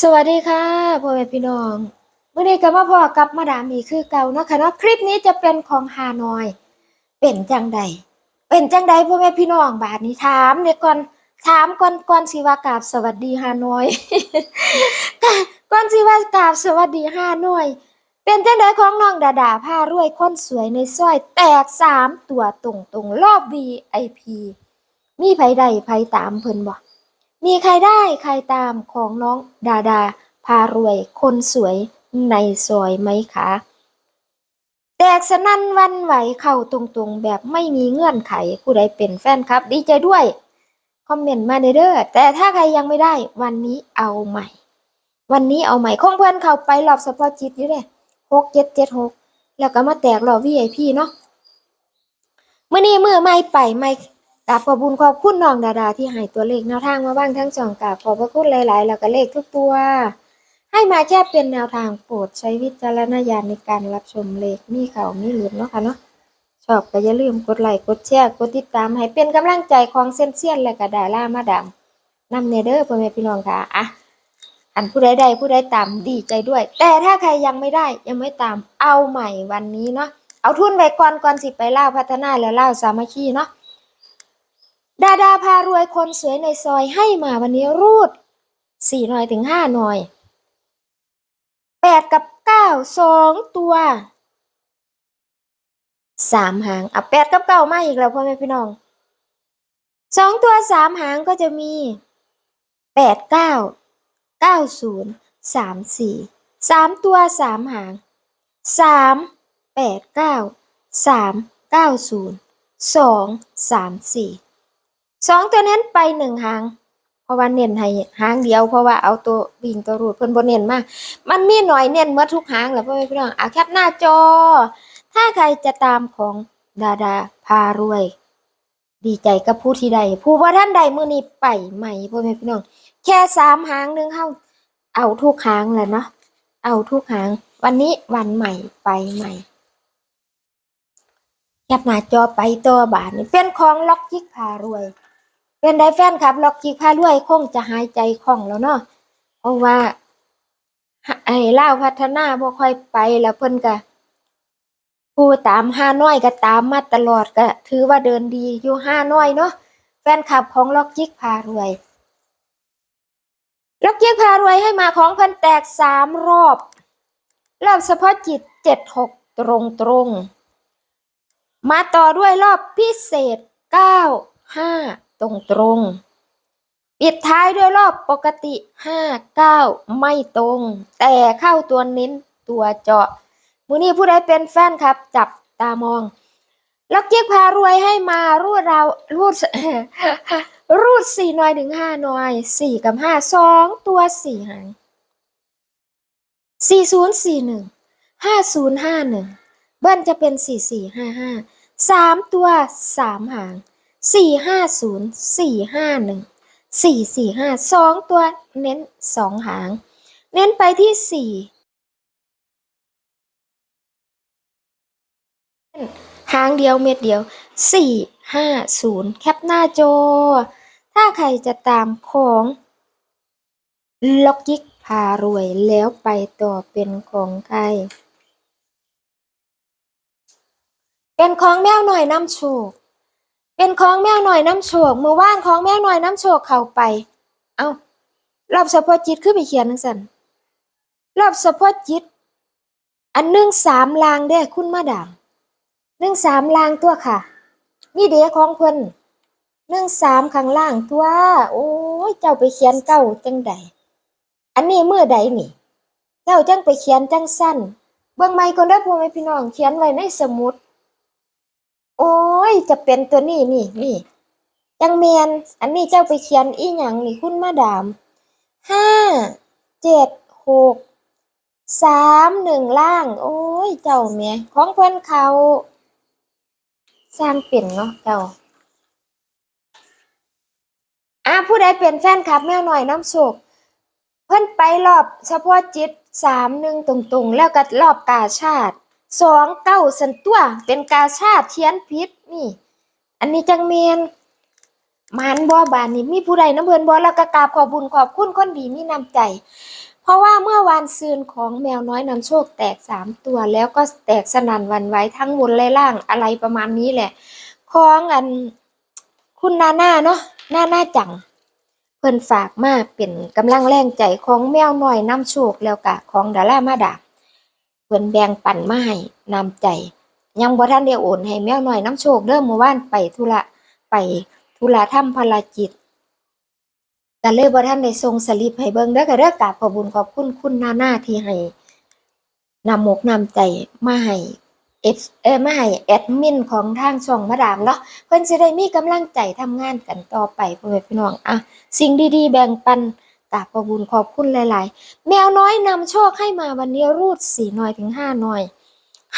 สวัสดีค่ะพ่อแม่พี่น้องวันนี้ก็มาพอกับมาดามอีกคือเก่านะคะเนาะคลิปนี้จะเป็นของฮานอย เป็นจังใด เป็นจังใดพ่อแม่พี่น้องบาดนี้ถามเดี๋ยวก่อนถามก่อนก่อนสิว่ากราบสวัสดีฮานอยก่อนสิว่ากราบสวัสดีฮานอย เป็นจังใดของน้องดาดาผ้ารวยคนสวยในซอยแตกสามตัวตรงตรงรอบ VIP มีไผใดไผตามเพิ่นบ่ มีใครได้ใครตามของน้องดาดา พารวยคนสวยในซอยไหมคะแตกสนั่นวันไหวเข้าตรงๆ แบบไม่มีเงื่อนไขผู้ใดเป็นแฟนครับ ดีใจด้วย คอมเมนต์มาเด้อแต่ถ้าใครยังไม่ได้ วันนี้เอาใหม่ วันนี้เอาใหม่คงเพื่อนเข้าไปรอบสปอร์ตจิตอยู่เลยหกเจ็ดเจ็ดหกแล้วก็มาแตกรอบ VIP เนาะเมื่อนี้มือไม่ไปไม่ กราบขอบคุญขอบคุณน้องดาดาที่ให้ตัวเลขแนวทางมาบ้างทั้งสองกราบขอบพระคุณหลาย ๆ แล้วก็เลขทุกตัว ให้มาแค่เป็นแนวทางโปรดใช้วิจารณญาณในการรับชมเลขมีเขามีหลุดเนาะค่ะเนาะชอบก็อย่าลืมกดไลค์กดแชร์กดติดตามให้เป็นกำลังใจของเส้นเซียนและก็ดารามาดามนำเนเด้อพ่อแม่พี่น้องค่ะอะอันผู้ใดใดผู้ใดตามดีใจด้วย แต่ถ้าใครยังไม่ได้ยังไม่ตามเอาใหม่วันนี้เนาะเอาทุนไว้ก่อนก่อนสิไปเล่าพัฒนาแล้วเล่าสามัคคีเนาะ ดาดาพารวยคนสวยในซอยให้มาวันนี้รูดสี่หน่อยถึงห้าหน่อยแปดกับเก้าสองตัวสามหางอะแปดกับเก้ามาอีกแล้วพ่อแม่พี่น้องสองตัวสามหางก็จะมีแปดเก้าเก้าศูนย์สามสี่สามตัวสามหางสามแปดเก้าสามเก้าศูนย์สองสามสี่ สองตัวเน้นไปหนึ่งหาง เพราะว่าเน้นให้หางเดียวเพราะว่าเอาตัววิ่งตัวรูดเพิ่นบ่เน้นมาก มันมีหน่อยเน้นเมื่อทุกหางแหละพ่อแม่พี่น้องอะแคปหน้าจอ ถ้าใครจะตามของดาดาพารวย ดีใจกับผู้ที่ใดผู้ว่าท่านใดมื้อนี้ไปใหม่พ่อแม่พี่น้อง แค่สามหางหนึงเฮาเอาทุกหางแหละเนาะเอาทุกหาง วันนี้วันใหม่ไปใหม่แคปหน้าจอไปตัวบาทนี่เป็นของล็อกจิกพารวย เป็นไดแฟนครับล็อกจิกพารวยคงจะหายใจคล่องแล้วเนาะเพราะว่าไอ้ล่าวพัฒนาบ่ค่อยไปแล้วเพิ่นก็ผู้ตามห้าน้อยก็ตามมาตลอดก็ถือว่าเดินดีอยู่ห้าน้อยเนาะแฟนคลับของล็อกจิกพารวยล็อกจิกพารวยให้มาของเพิ่นแตกสามรอบรอบเฉพาะจิตเจ็ดหกตรงตรงมาต่อด้วยรอบพิเศษ9 5ตรง ตรงๆปิดท้ายด้วยรอบปกติ 5 9 ไม่ตรง แต่เข้าตัวเน้นตัวเจาะ มือนี้ผู้ใดเป็นแฟนครับ จับตามอง ล็อกเจ๊กพารวยให้มารูดเรารูดรูดสี่หน่อยถึงห้าหน่อยสี่กับห้าสองตัวสี่หางสี่ศูนย์สี่หนึ่งห้าศูนย์ห้าหนึ่งเบิ้ลจะเป็นสี่สี่ห้าห้าสามตัวสามหาง สี่ห้าศูนย์สี่ห้าหนึ่งสี่สี่ห้าสองตัวเน้นสองหาง เน้นไปที่สี่หางเดียวเม็ดเดียวสี่ห้าศูนย์แคปหน้าจอ ถ้าใครจะตามของล็อกยิกพารวยแล้วไปต่อเป็นของใคร เป็นของแมวหน่อยน้ำโชค เป็นของแมวหน่อยน้ำโชคมือว่านของแมวหน่อยน้ำโชคเข้าไป เอารอบเฉพาะจิตขึ้นไปเขียนนังสันรอบเฉพาะจิต อันหนึ่งสามลางเด้คุณมาดามหนึ่งสามลางตัวค่ะนี่เด้ของเพิ่นหนึ่งสามข้างล่างตัว โอ้ยเจ้าไปเขียนเก้าจังใดอันนี้เมื่อใดนี่เจ้าจังไปเขียนจังสั้นเบิ่งไม่คนได้อพ่อแม่พี่น้องเขียนไว้ในสมุด โอ้ย จะเป็นตัวนี้นี่นี่จังเมียน อันนี้เจ้าไปเขียนอีหยังนี่คุณมาดามห้าเจ็ดหกสามหนึ่งล่าง โอ้ย เจ้าเมียของเพื่อนเขา สร้างเป็นเนาะเจ้าอะผู้ใดเป็นแฟนคลับแมวหน่อยน้ำโศกเพิ่อนไปรอบเฉพาะจิตสามหนึ่งตรงๆ แล้วก็รอบกาชาติ สองเก้าสันตัวเป็นกาชาติเทียนพิษนี่ อันนี้จังเมียนมันบ่บานนี่มีผู้ใดน้ำเพิ่นบ่แล้วก็กราบขอบบุญขอบคุณคนดีมีน้ำใจ เพราะว่าเมื่อวานซืนของแมวน้อยนำโชคแตกสามตัวแล้วก็แตกสนั่นวันไหวทั้งบนและล่างอะไรประมาณนี้แหละของอันคุณนาน่าเนาะหน้าหน่าจังเพิ่นฝากมาเป็นกำลังแรงใจของแมวน้อยนำโชคแล้วกะของดารามาดา เพิ่นแบ่งปันมาให้นำใจ ยังบ่ทันได้โอนให้แมวน้อยน้ำโชคเด้อเมื่อวานไปธุระไปธุระทำภารกิจก็เลยบ่ทันได้ส่งสลิปให้เบิ่งเด้อก็เด้อกราบขอบุญขอบคุณคุณนาหน่าที่ให้นำหมกนำใจมาให้เอฟเออมาให้แอดมินของทางช่องมาดามเนาะเพิ่นสิได้มีกำลังใจทำงานกันต่อไปพ่อแม่พี่น้องอะสิ่งดีๆ แบ่งปัน กราบขอบคุญขอบคุณหลาย ๆ แมวน้อยนำโชคให้มาวันนี้รูดสี่หน่อยถึงห้าหน่อย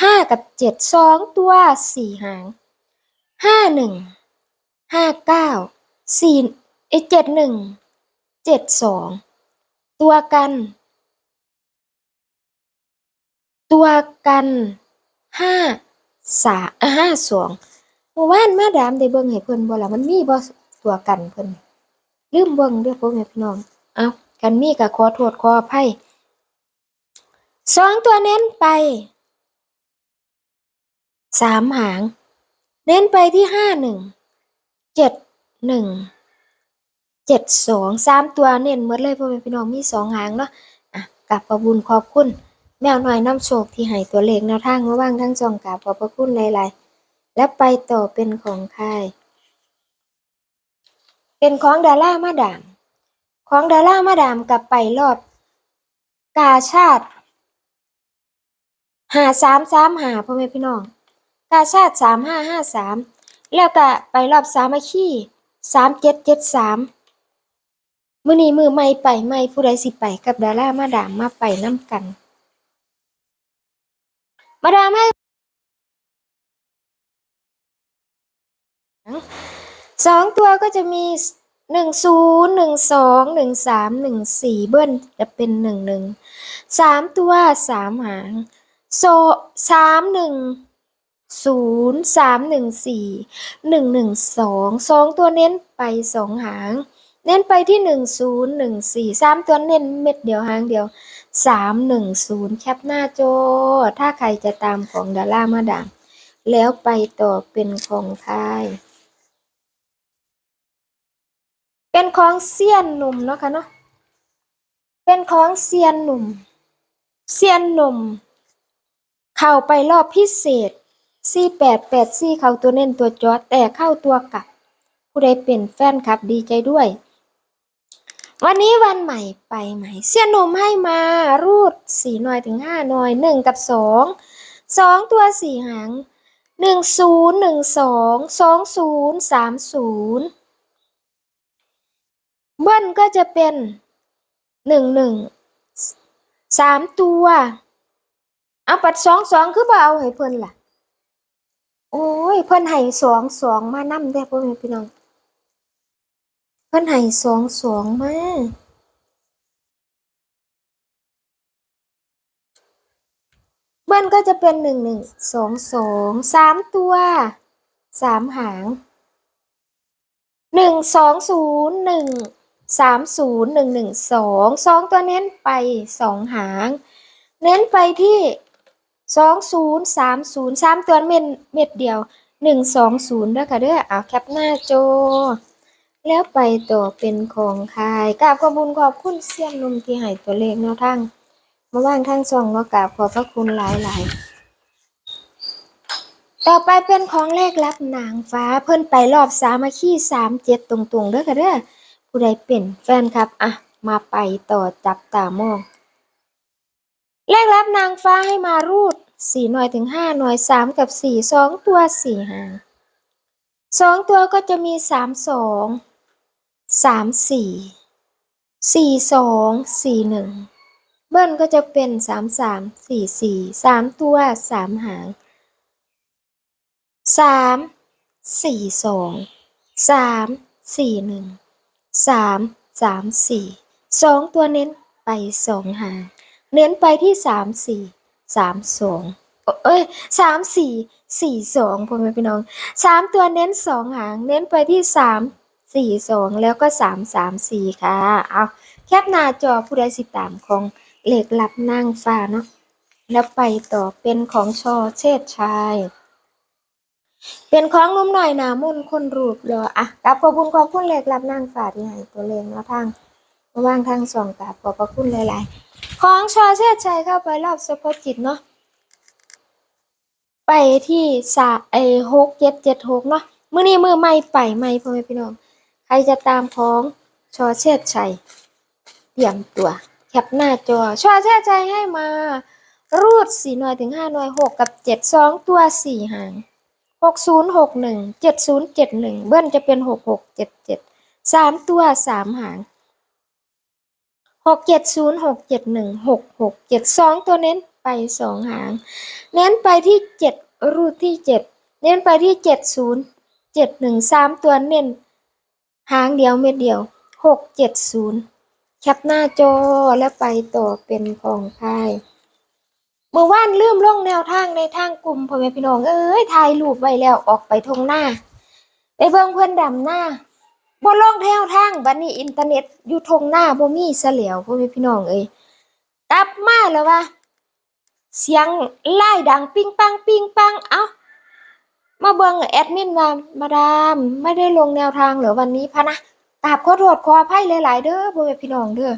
ห้ากับเจ็ดสองตัวสี่หางห้าหนึ่งห้าเก้าสี่เอเจ็ดหนึ่งเจ็ดสองตัวกัน ตัวกันห้าสาห้าสองเมื่อวานมาดามได้เบิ่งให้เพิ่นบ่ล่ะมันมีบ่ตัวกันเพิ่นลืมเบิ่งเด้อพ่อแม่พี่น้อง เอากันมีก็ขอโทษขออภัยสองตัวเน้นไปสามหาง เน้นไปที่ห้าหนึ่งเจ็ดหนึ่งเจ็ดสองสามตัวเน้นหมดเลยพ่อแม่พี่น้องมีสองหางเนาะอะกลับประบุญขอบคุณ แมวหน่อยน้ำโชคที่ให้ตัวเลขแนวทางมาว่างทั้งจองกราบขอบพระคุณหลายๆ และไปต่อเป็นของใครเป็นของดารามาดาม ของดารามาดามกลับไปรอบ กาชาติหาสามสามหาพ่อแม่พี่น้อง กาชาติสามห้าห้าสามแล้วก็ไปรอบสามัคคีสามเจ็ดเจ็ดสามมือนี้มือไม่ไปไม่ผู้ใดสิไปกับดารามาดามมาไปน้ำกัน มาดามให้สองตัวก็จะมี หนึ่งศูนย์หนึ่งสองหนึ่งสามหนึ่งสี่เบิ้ลจะเป็นหนึ่งหนึ่งสามตัวสามหางโซสามหนึ่งศูนย์สามหนึ่งสี่หนึ่งหนึ่งสองสองตัวเน้นไปสองหาง เน้นไปที่หนึ่งศูนย์หนึ่งสี่สามตัวเน้นเม็ดเดียวหางเดียวสามหนึ่งศูนย์แคปหน้าจอถ้าใครจะตามของดารามาดามแล้วไปต่อเป็นของใคร เป็นของเซียนหนุ่มเนาะค่ะเนาะเป็นของเซียนหนุ่มเซียนหนุ่ม เข้าไปรอบพิเศษสี่แปดแปดสี่เข้าตัวเน้นตัวจอดแต่เข้าตัวกลับ ผู้ใดเป็นแฟนคลับดีใจด้วย วันนี้วันใหม่ไปใหม่เซียนหนุ่มให้มารูดสี่หน่อยถึงห้าหน่อยหนึ่งกับสองสองตัวสี่หางหนึ่งศูนย์หนึ่งสองสองศูนย์สามศูนย์ เบิ้ลก็จะเป็นหนึ่งหนึ่งสามตัวเอาปัดสองสองคือบ่เอาให้เพิ่นล่ะ โอ้ยเพิ่นให้สองสองมานำได้พ่อแม่พี่น้องเพิ่นให้สองสองมาเบิ้ลก็จะเป็นหนึ่งหนึ่งสองสองสามตัวสามหางหนึ่งสองศูนย์หนึ่ง สามศูนย์หนึ่งหนึ่งสองสองตัวเน้นไปสองหาง เน้นไปที่สองศูนย์สามศูนย์สามตัวเม็ดเม็ดเดียวหนึ่งสองศูนย์ด้วยค่ะเด้อเอาแคปหน้าโจ แล้วไปต่อเป็นของใครกราบขอบคุณขอบคุณเสี้ยนนุ่มที่ให้ตัวเลขแนวทางมาว่างทางช่องก็กราบขอบพระคุณหลายหลายๆต่อไปเป็นของเลขลับนางฟ้าเพิ่นไปรอบสามัคคีสามเจ็ดตรงๆเด้อค่ะเด้อ ผู้ใดเป็นแฟนครับ อะ มาไปต่อจับตามองเลขรับนางฟ้าให้มารูดสี่หน่วยถึงห้าหน่วยสามกับสี่สองตัวสี่หางสองตัวก็จะมีสามสองสามสี่สี่สองสี่หนึ่งเบิ้ลก็จะเป็นสามสามสี่สี่สามตัวสามหางสามสี่สองสามสี่หนึ่ง สามสามสี่สองตัวเน้นไปสองหางเน้นไปที่สามสี่สามสองเอ้ยสามสี่สี่สองพ่อแม่พี่น้องสามตัวเน้นสองหาง เน้นไปที่สามสี่สองแล้วก็สามสามสี่ค่ะ เอาแคปหน้าจอผู้ใดสิตามของเหล็กลับนางฟ้าเนาะแล้วไปต่อเป็นของชอเชษชาย เป็นของนุ่มหน่อยหนามนต์คนรูปรออะกับขอบคุณขอบคุณเล็กลับนางฟ้าที่ให้ตัวเลงแล้วทางระว่างทางสองกับขอบพระคุณหลายๆ ของชอเชษชายเข้าไปรอบสะพดจิตเนาะไปที่สาไอหกเจ็ดเจ็ดหกเนาะมื้อนี้มือไม่ไปไม่พ่อแม่พี่น้องใครจะตามของชอเชษชัยเตรียมตัวแคปหน้าจอชอเชษชัยให้มา รูดสี่หน่วยถึงห้าหน่วยหกกับเจ็ดสองตัวสี่หาง หกศูนย์หกหนึ่งเจ็ดศูนย์เจ็ดหนึ่งเบิ้ลจะเป็นหกหกเจ็ดเจ็ดสามตัวสามหางหกเจ็ดศูนย์หกเจ็ดหนึ่งหกหกเจ็ดสองตัวเน้นไปสองหาง เน้นไปที่เจ็ดรูดที่เจ็ดเน้นไปที่เจ็ดศูนย์เจ็ดหนึ่งสามตัวเน้น หางเดียวเม็ดเดียวหกเจ็ดศูนย์แคปหน้าจอแล้วไปต่อเป็นของค่าย เมื่อวานลืมลงแนวทางในทางกลุ่มพ่อแม่พี่น้องเอ้ยถ่ายรูปไว้แล้วออกไปทงหน้าไปเบิ่งเพื่อนดำหน้าบ่ลงแนวทางบัดนี้อินเทอร์เน็ตอยู่ทงหน้าบ่มีเสลียวพ่อแม่พี่น้องเอ้ยกลับมาแล้วว่า เสียงไล่ดังปิ้งปังปิ้งปังเอ้ามาเบิ่งแอดมินว่ามาดามไม่ได้ลงแนวทางเหรอวันนี้พะนะกราบขอโทษขออภัยหลาย ๆ เด้อพ่อแม่พี่น้องเด้อ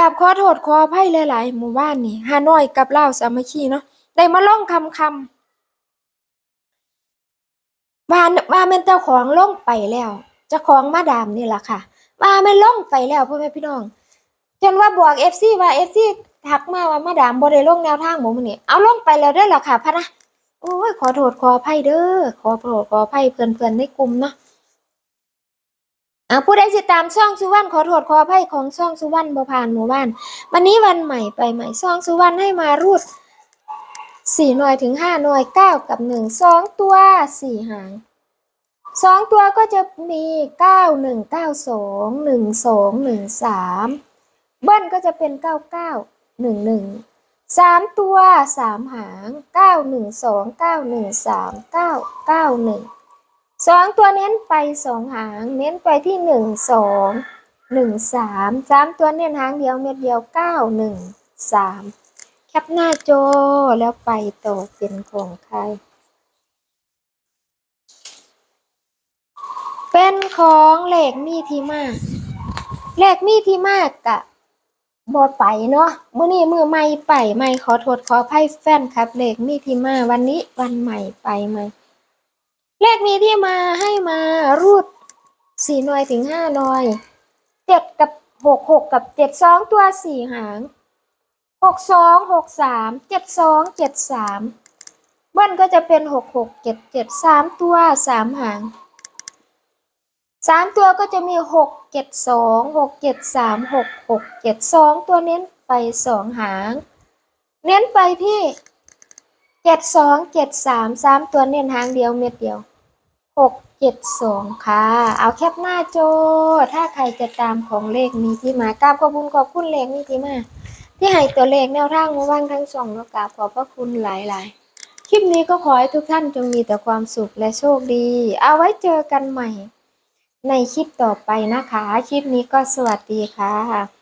กราบขอโทษขออภัยหลาย ๆ หมู่บ้านนี่ฮานอยกับลาวสามัคคีเนาะได้มาล่องคำคำว่าว่าแม่นเจ้าของล่องไปแล้วเจ้าของมาดามนี่แหละค่ะว่าแม่นลงไปแล้วพ่อแม่พี่น้องจนว่าบอกเอฟซีว่าเอฟซีทักมาว่ามาดามบ่ได้ลงแนวทางหมูมื้อนี้เอาล่องไปแล้วเด้อล่ะค่ะพะนะโอ้ยขอโทษขออภัยเด้อขอโทษขออภัยเพื่อนๆในกลุ่มเนาะ อ่าผู้ใดสิดตามช่องสุวรรณขอโทษขออภัยของช่องสุวรรณบ่ผ่านหมู่บ้าน วันนี้วันใหม่ไปใหม่ช่องสุวรรณให้มารูดสี่หน่วยถึงห้าหน่วยเก้ากับหนึ่งสองตัวสี่หางสองตัวก็จะมีเก้าหนึ่งเก้าสองหนึ่งสองหนึ่งสามเบิ้ลก็จะเป็นเก้าเก้าหนึ่งหนึ่งสามตัวสามหางเก้าหนึ่งสองเก้าหนึ่งสามเก้าเก้าหนึ่ง สองตัวเน้นไปสองหาง เน้นไปที่หนึ่งสองหนึ่งสามสามตัวเน้นหางเดียวเม็ดเดียวเก้าหนึ่งสามแคปหน้าโจแล้วไปต่อเป็นของใคร เป็นของเหล็กมีทีมากเหลขมีทีมากกะบดไปเนาะมื้อนี้มือใหม่ไปใหม่ขอโทษขออภัยแฟนครับเหลขมีทีมาวันนี้วันใหม่ไปใหม่ เลขมีที่มาให้มารูดสี่หน่วยถึงห้าหน่วยเจ็ดกับหกหกกับเจ็ดสองตัวสี่หางหกสองหกสามเจ็ดสองเจ็ดสามเบิ้ลก็จะเป็นหกหกเจ็ดเจ็ดสามตัวสามหางสามตัวก็จะมีหกเจ็ดสองหกเจ็ดสามหกหกเจ็ดสองตัวเน้นไปสองหาง เน้นไปที่ จ็ดสองเจ็ดสามสามตัวเน้นหางเดียวเม็ดเดียวหกเจ็ดสองค่ะ เอาแคปหน้าโจ ถ้าใครจะตามของเลขมีที่มากราบขอบคุณขอบคุณเลขมีที่มา ที่ให้ตัวเลขแนวทางมาว่างทั้งสองแล้วกราบขอบพระคุณหลาย ๆ คลิปนี้ก็ขอให้ทุกท่านจงมีแต่ความสุขและโชคดี เอาไว้เจอกันใหม่ ในคลิปต่อไปนะคะ คลิปนี้ก็สวัสดีค่ะ